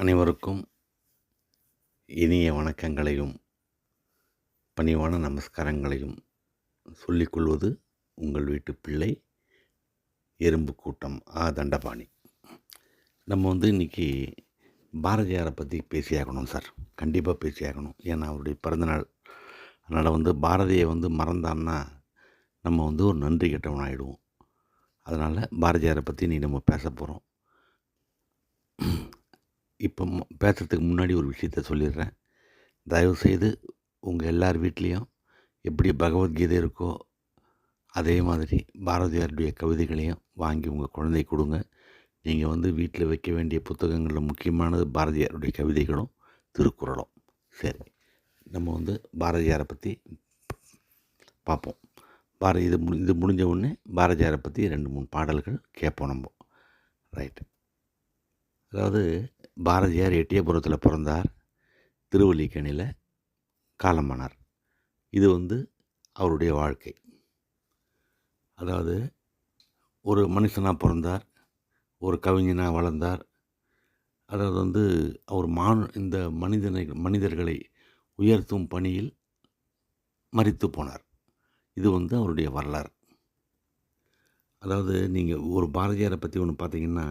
அனைவருக்கும் இனிய வணக்கங்களையும் பணிவான நமஸ்காரங்களையும் சொல்லிக்கொள்வது உங்கள் வீட்டு பிள்ளை எறும்பு கூட்டம் ஆ. தண்டபாணி. நம்ம வந்து இன்றைக்கி பாரதியாரை பற்றி பேசியாகணும் சார். கண்டிப்பாக பேசியாகணும். ஏன்னா அவருடைய பிறந்தநாள் அதனால் வந்து பாரதியை வந்து மறந்தான்னா நம்ம வந்து ஒரு நன்றி கெட்டவனாகிடுவோம் அதனால் பாரதியாரை பற்றி நீ நம்ம பேச போகிறோம் இப்போ ம- முன்னாடி ஒரு விஷயத்த சொல்லிடுறேன். தயவுசெய்து உங்கள் எல்லார் வீட்லேயும் எப்படி பகவத்கீதை இருக்கோ அதே மாதிரி பாரதியாருடைய கவிதைகளையும் வாங்கி உங்கள் குழந்தை கொடுங்க. நீங்கள் வந்து வீட்டில் வைக்க வேண்டிய புத்தகங்களில் முக்கியமானது பாரதியாருடைய கவிதைகளும் திருக்குறளும். சரி நம்ம வந்து பாரதியாரை பற்றி பார்ப்போம் பாரதி இது மு- இது முடிஞ்ச உடனே பாரதியாரை பற்றி ரெண்டு மூணு பாடல்கள் கேட்போம் நம்ம. ரைட்டு. அதாவது பாரதியார் எட்டியபுரத்தில் பிறந்தார். திருவல்லிக்கணியில் காலமானார் இது வந்து அவருடைய வாழ்க்கை. அதாவது ஒரு மனுஷனாக பிறந்தார் ஒரு கவிஞனாக வளர்ந்தார். அதாவது வந்து அவர் மானு இந்த மனிதனை மனிதர்களை உயர்த்தும் பணியில் மறித்து போனார். இது வந்து அவருடைய வரலாறு. அதாவது நீங்கள் ஒரு பாரதியாரை பற்றி ஒன்று பார்த்தீங்கன்னா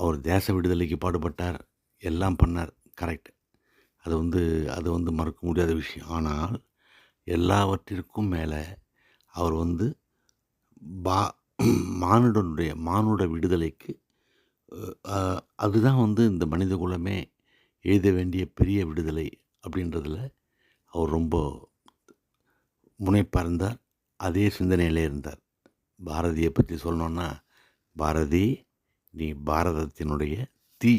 அவர் தேச விடுதலைக்கு பாடுபட்டார் எல்லாம் பண்ணார் கரெக்ட் அது வந்து அது வந்து மறுக்க முடியாத விஷயம். ஆனால் எல்லாவற்றிற்கும் மேலே அவர் வந்து பா மானுடனுடைய மானுட விடுதலைக்கு அதுதான் வந்து இந்த மனித குலமே எழுத வேண்டிய பெரிய விடுதலை அப்படின்றதுல அவர் ரொம்ப முனைப்பாக இருந்தார் அதே சிந்தனையிலே இருந்தார். பாரதியை பற்றி சொல்லணுன்னா பாரதி நீ பாரதத்தினுடைய தீ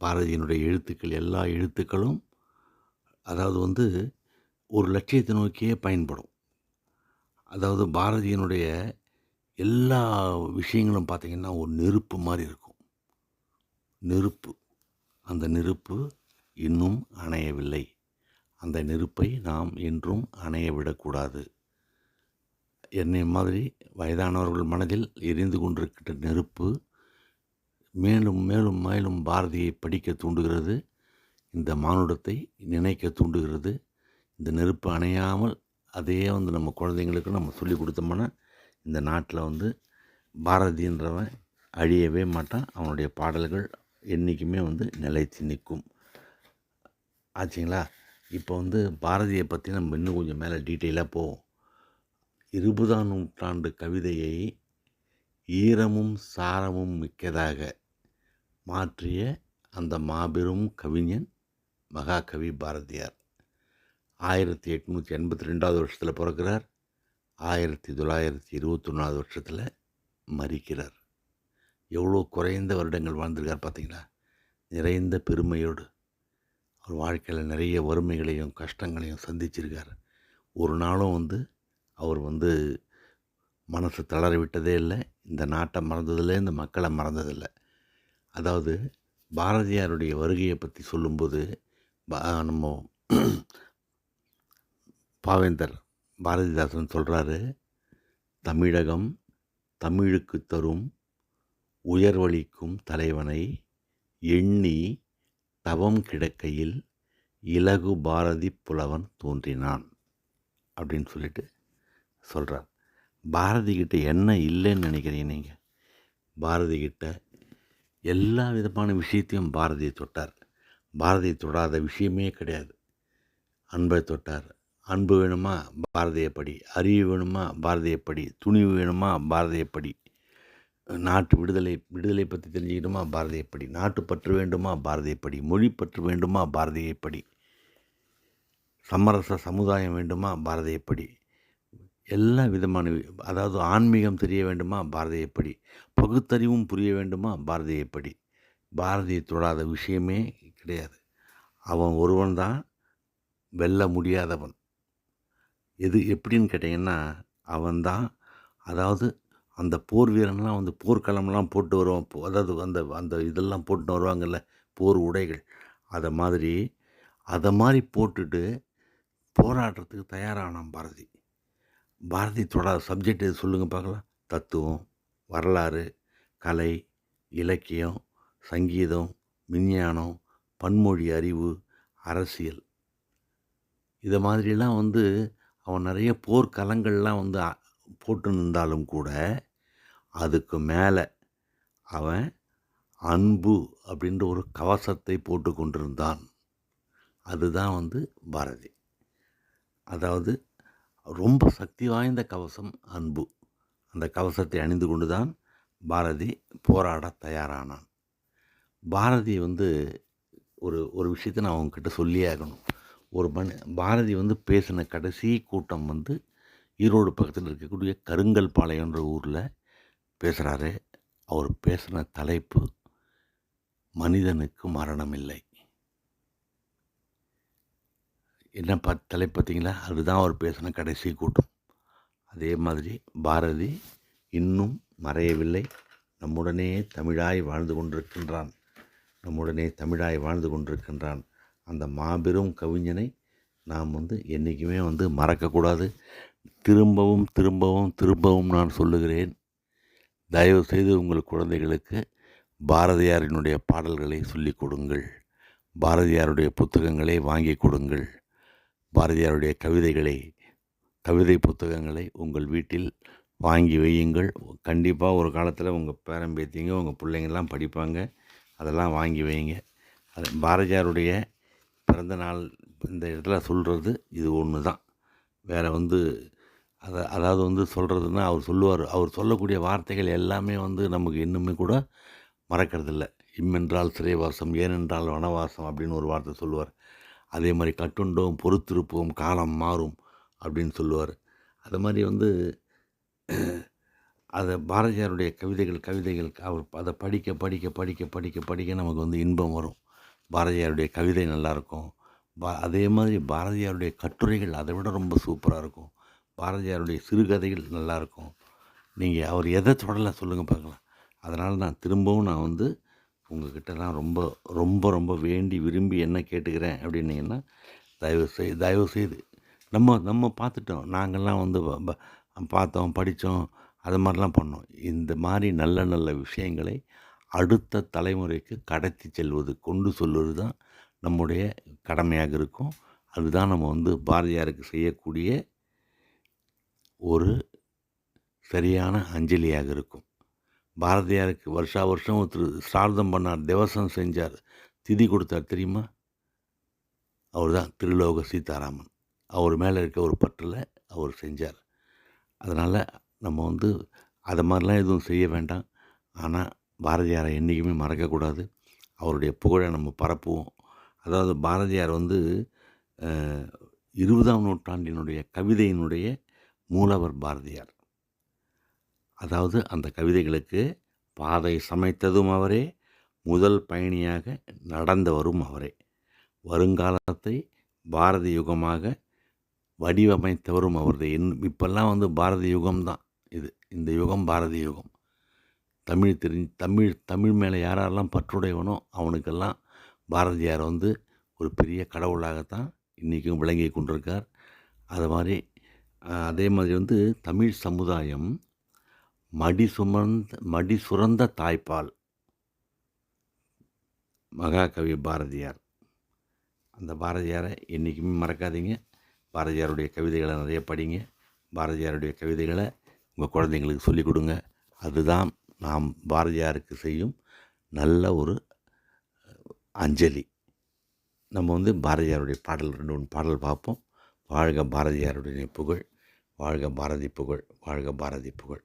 பாரதியினுடைய எழுத்துக்கள் எல்லா எழுத்துக்களும் அதாவது வந்து ஒரு லட்சியத்தை நோக்கியே பயன்படும். அதாவது பாரதியினுடைய எல்லா விஷயங்களும் பார்த்திங்கன்னா ஒரு நெருப்பு மாதிரி இருக்கும். நெருப்பு. அந்த நெருப்பு இன்னும் அணையவில்லை. அந்த நெருப்பை நாம் என்றும் அணைய விடக்கூடாது என்னை மாதிரி வயதானவர்கள் மனதில் எரிந்து கொண்டிருக்கிற நெருப்பு மேலும் மேலும் மேலும் பாரதியை படிக்க தூண்டுகிறது. இந்த மானுடத்தை நினைக்க தூண்டுகிறது. இந்த நெருப்பு அணையாமல் அதையே வந்து நம்ம குழந்தைங்களுக்கு நம்ம சொல்லி கொடுத்தோம்னா இந்த நாட்டில் வந்து பாரதின்றவன் அழியவே மாட்டான். அவனுடைய பாடல்கள் என்றைக்குமே வந்து நிலைத்து நிற்கும். ஆச்சுங்களா? இப்போ வந்து பாரதியை பற்றி நம்ம இன்னும் கொஞ்சம் மேலே டீட்டெயிலாக போவோம். இருபதாம் நூற்றாண்டு கவிதையை ஈரமும் சாரமும் மிக்கதாக மாற்றிய அந்த மாபெரும் கவிஞன் மகாகவி பாரதியார். ஆயிரத்தி எட்நூற்றி எண்பத்தி ரெண்டாவது வருஷத்தில் பிறக்கிறார். ஆயிரத்தி தொள்ளாயிரத்தி இருபத்தொன்னாவது வருஷத்தில் மறிக்கிறார். எவ்வளோ குறைந்த வருடங்கள் வாழ்ந்திருக்கார் பார்த்தீங்களா? நிறைந்த பெருமையோடு. அவர் வாழ்க்கையில் நிறைய வறுமைகளையும் கஷ்டங்களையும் சந்திச்சிருக்கார். ஒரு நாளும் வந்து அவர் வந்து மனசு தளர விட்டதே இல்லை. இந்த நாட்டை மறந்ததில்லை இந்த மக்களை மறந்ததில்லை. அதாவது பாரதியாருடைய வருகையை பற்றி சொல்லும்போது பா- நம்ம பாவேந்தர் பாரதிதாசன் சொல்கிறாரு தமிழகம் தமிழுக்கு தரும் உயர்வளிக்கும் தலைவனை எண்ணி தவம் கிடக்கையில் இலகு பாரதி புலவன் தோன்றினான். அப்படின்னு சொல்லிட்டு சொல்கிறார் பாரதி கிட்ட என்ன இல்லைன்னு நினைக்கிறீங்க நீங்கள் பாரதி கிட்ட எல்லா விதமான விஷயத்தையும் பாரதியை தொட்டார். பாரதியை தொடாத விஷயமே கிடையாது. அன்பை தொட்டார். அன்பு வேணுமா? பாரதியப்படி அறிவு வேணுமா? பாரதியப்படி துணிவு வேணுமா? பாரதியப்படி நாட்டு விடுதலை விடுதலை பற்றி தெரிஞ்சுக்கணுமா? பாரதியப்படி நாட்டுப்பற்று வேண்டுமா? பாரதியப்படி படி பற்று வேண்டுமா? பாரதியப்படி சமரச சமுதாயம் வேண்டுமா? பாரதியப்படி எல்லா விதமான அதாவது ஆன்மீகம் தெரிய வேண்டுமா? பாரதியை படி பகுத்தறிவும் புரிய வேண்டுமா? பாரதியை படி பாரதியை தொடாத விஷயமே கிடையாது. அவன் ஒருவன் தான் வெல்ல முடியாதவன். எது எப்படின்னு கேட்டிங்கன்னா அவன்தான் அதாவது அந்த போர் வீரன்லாம் வந்து போர்க்களம்லாம் போட்டு வருவான். அதாவது அந்த அந்த இதெல்லாம் போட்டு வருவாங்கல்ல போர் உடைகள். அதை மாதிரி அதை மாதிரி போட்டுட்டு போராடுறதுக்கு தயாரானான் பாரதி. பாரதி தொடாத சப்ஜெக்ட் எது சொல்லுங்கள் பார்க்கலாம் தத்துவம் வரலாறு கலை இலக்கியம் சங்கீதம் விஞ்ஞானம் பன்மொழி அறிவு அரசியல். இதை மாதிரிலாம் வந்து அவன் நிறைய போர்க்களங்கள்லாம் வந்து போட்டு நின்றாலும் கூட அதுக்கு மேலே அவன் அன்பு அப்படின்ற ஒரு கவசத்தை போட்டு கொண்டிருந்தான். அதுதான் வந்து பாரதி. அதாவது ரொம்ப சக்தி வாய்ந்த கவசம் அன்பு. அந்த கவசத்தை அணிந்து கொண்டு தான் பாரதி போராட தயாரானான். பாரதி வந்து ஒரு ஒரு விஷயத்தை நான் அவங்கக்கிட்ட சொல்லியே ஆகணும். ஒரு மணி பாரதி வந்து பேசின கடைசி கூட்டம் வந்து ஈரோடு பக்கத்தில் இருக்கக்கூடிய கருங்கல் பாளையன்ற ஊரில் பேசுகிறாரு அவர் பேசின தலைப்பு மனிதனுக்கு மரணமில்லை. என்ன பத் தலைப்பு பார்த்தீங்களா? அதுதான் அவர் பேசின கடைசி கூட்டம். அதே மாதிரி பாரதி இன்னும் மறையவில்லை. நம்முடனே தமிழாய் வாழ்ந்து கொண்டிருக்கின்றான். நம்முடனே தமிழாய் வாழ்ந்து கொண்டிருக்கின்றான். அந்த மாபெரும் கவிஞனை நாம் வந்து என்றைக்குமே வந்து மறக்கக்கூடாது. திரும்பவும் திரும்பவும் திரும்பவும் நான் சொல்லுகிறேன். தயவு செய்து உங்கள் குழந்தைகளுக்கு பாரதியாரினுடைய பாடல்களை சொல்லிக் கொடுங்கள். பாரதியாருடைய புத்தகங்களை வாங்கி கொடுங்கள். பாரதியாருடைய கவிதைகளை கவிதை புத்தகங்களை உங்கள் வீட்டில் வாங்கி வையுங்கள். கண்டிப்பாக ஒரு காலத்தில் உங்கள் பேரம்பேத்திங்க உங்கள் பிள்ளைங்கள்லாம் படிப்பாங்க. அதெல்லாம் வாங்கி வைங்க. அது பாரதியாருடைய பிறந்த நாள் இந்த இடத்துல சொல்கிறது இது ஒன்று தான் வேறு வந்து அதை அதாவது வந்து சொல்கிறதுனா அவர் சொல்லுவார். அவர் சொல்லக்கூடிய வார்த்தைகள் எல்லாமே வந்து நமக்கு இன்னுமே கூட மறக்கிறதில்ல. இம்மென்றால் சிறைவாசம் ஏனென்றால் வனவாசம் அப்படின்னு ஒரு வார்த்தை சொல்லுவார். அதே மாதிரி கட்டுண்டோம் பொறுத்திருப்போம் காலம் மாறும் அப்படின்னு சொல்லுவார். அது மாதிரி வந்து அதை பாரதியாருடைய கவிதைகள் கவிதைகள் அவர் அதை படிக்க படிக்க படிக்க படிக்க படிக்க நமக்கு வந்து இன்பம் வரும். பாரதியாருடைய கவிதை நல்லாயிருக்கும். பா அதே மாதிரி பாரதியாருடைய கட்டுரைகள் அதை விட ரொம்ப சூப்பராக இருக்கும். பாரதியாருடைய சிறுகதைகள் நல்லாயிருக்கும். நீங்கள் அவர் எதை தொடலை சொல்லுங்கள் பார்க்கலாம். அதனால் நான் திரும்பவும் நான் வந்து உங்கள்கிட்டலாம் ரொம்ப ரொம்ப ரொம்ப வேண்டி விரும்பி என்ன கேட்டுக்கிறேன் அப்படின்னீங்கன்னா தயவு செய் தயவு செய்து நம்ம நம்ம பார்த்துட்டோம். நாங்கள்லாம் வந்து பார்த்தோம் படித்தோம் அது மாதிரிலாம் பண்ணோம். இந்த மாதிரி நல்ல நல்ல விஷயங்களை அடுத்த தலைமுறைக்கு கடத்தி செல்வது கொண்டு சொல்வது தான் நம்முடைய கடமையாக இருக்கும். அதுதான் நம்ம வந்து பாரதியாருக்கு செய்யக்கூடிய ஒரு சரியான அஞ்சலியாக இருக்கும். பாரதியாருக்கு வருஷா வருஷம் ஒருத்தர் சிரார்த்தம் பண்ணார் தேவசம் செஞ்சார் திதி கொடுத்தார் தெரியுமா? அவர் தான் திருலோக சீதாராமன். அவர் மேலே இருக்க ஒரு பற்றில் அவர் செஞ்சார். அதனால் நம்ம வந்து அதை மாதிரிலாம் எதுவும் செய்ய வேண்டாம். ஆனால் பாரதியாரை என்றைக்குமே மறக்கக்கூடாது அவருடைய புகழை நம்ம பரப்புவோம். அதாவது பாரதியார் வந்து இருபதாம் நூற்றாண்டினுடைய கவிதையினுடைய மூலவர் பாரதியார். அதாவது அந்த கவிதைகளுக்கு பாதை சமைத்ததும் அவரே முதல் பயணியாக நடந்தவரும் அவரே. வருங்காலத்தை பாரதி யுகமாக வடிவமைத்தவரும் அவரது என் இப்போல்லாம் வந்து பாரதி யுகம்தான் இது. இந்த யுகம் பாரதி யுகம். தமிழ் தெரிஞ்சு தமிழ் தமிழ் மேலே யாரெல்லாம் பற்றுடையவனோ அவனுக்கெல்லாம் பாரதியார் வந்து ஒரு பெரிய கடவுளாகத்தான் இன்றைக்கும் விளங்கி கொண்டிருக்கார். அது மாதிரி அதே மாதிரி வந்து தமிழ் சமுதாயம் மடி சுமந்த மடி சுரந்த தாய்ப்பால். மகாகவி பாரதியார். அந்த பாரதியாரை என்றைக்குமே மறக்காதீங்க. பாரதியாருடைய கவிதைகளை நிறைய படிங்க. பாரதியாருடைய கவிதைகளை உங்கள் குழந்தைங்களுக்கு சொல்லிக் கொடுங்க. அதுதான் நாம் பாரதியாருக்கு செய்யும் நல்ல ஒரு அஞ்சலி. நம்ம வந்து பாரதியாருடைய பாடல் ரெண்டு மூணு பாடல் பார்ப்போம். வாழ்க பாரதியாருடைய புகழ் வாழ்க பாரதி புகழ் வாழ்க பாரதி புகழ்.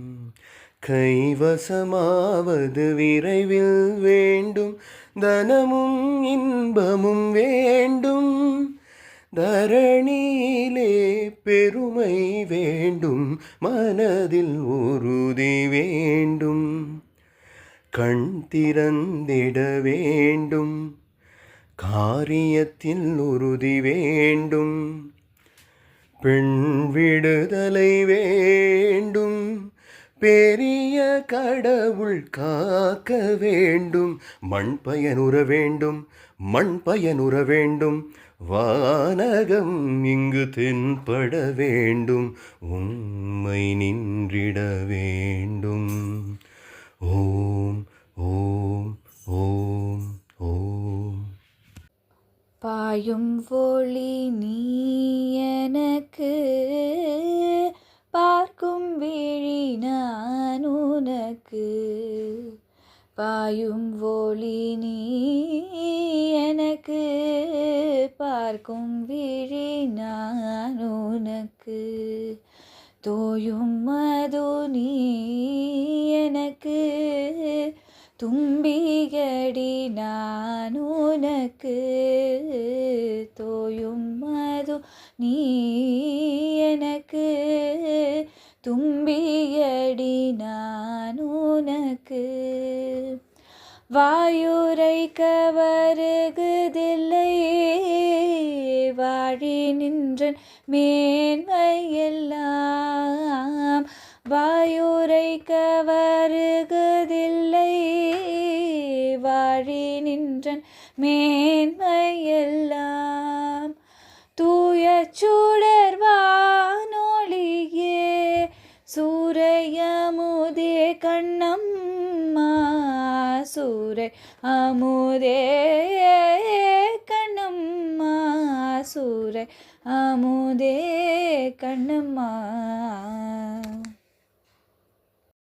கைவசமாவது விரைவில் வேண்டும். தனமும் இன்பமும் வேண்டும். தரணியிலே பெருமை வேண்டும். மனதில் உறுதி வேண்டும். கண் திறந்திட வேண்டும். காரியத்தில் உறுதி வேண்டும். பெண் விடுதலை வேண்டும். பெரிய கடவுள் காக்க வேண்டும் மண் பயனுற வேண்டும் மண் பயனுற வேண்டும். வானகம் இங்கு தென்பட வேண்டும் உண்மை நின்றிட வேண்டும். ஓம் ஓம் ஓம் ஓம். பாயும் ஒளி நீ எனக்கு பாயும் ஒளி நீ எனக்கு பார்க்கும் விழி நான் உனக்கு. தோயும் மது நீ எனக்கு தும்பிகடி நான் உனக்கு. தோயும் மது நீ எனக்கு தும்பியடி நான் உனக்கு. வாயுரைக்க வருகுதில்லை வாழி நின்றன் மேன்மையெல்லாம். வாயுரைக்க வருகுதில்லை வாழி நின்றன் மேன்மையெல்லாம். தூயச்சூ அமுதே கண்ணம்மா சூரை. அமுதே கண்ணம்மா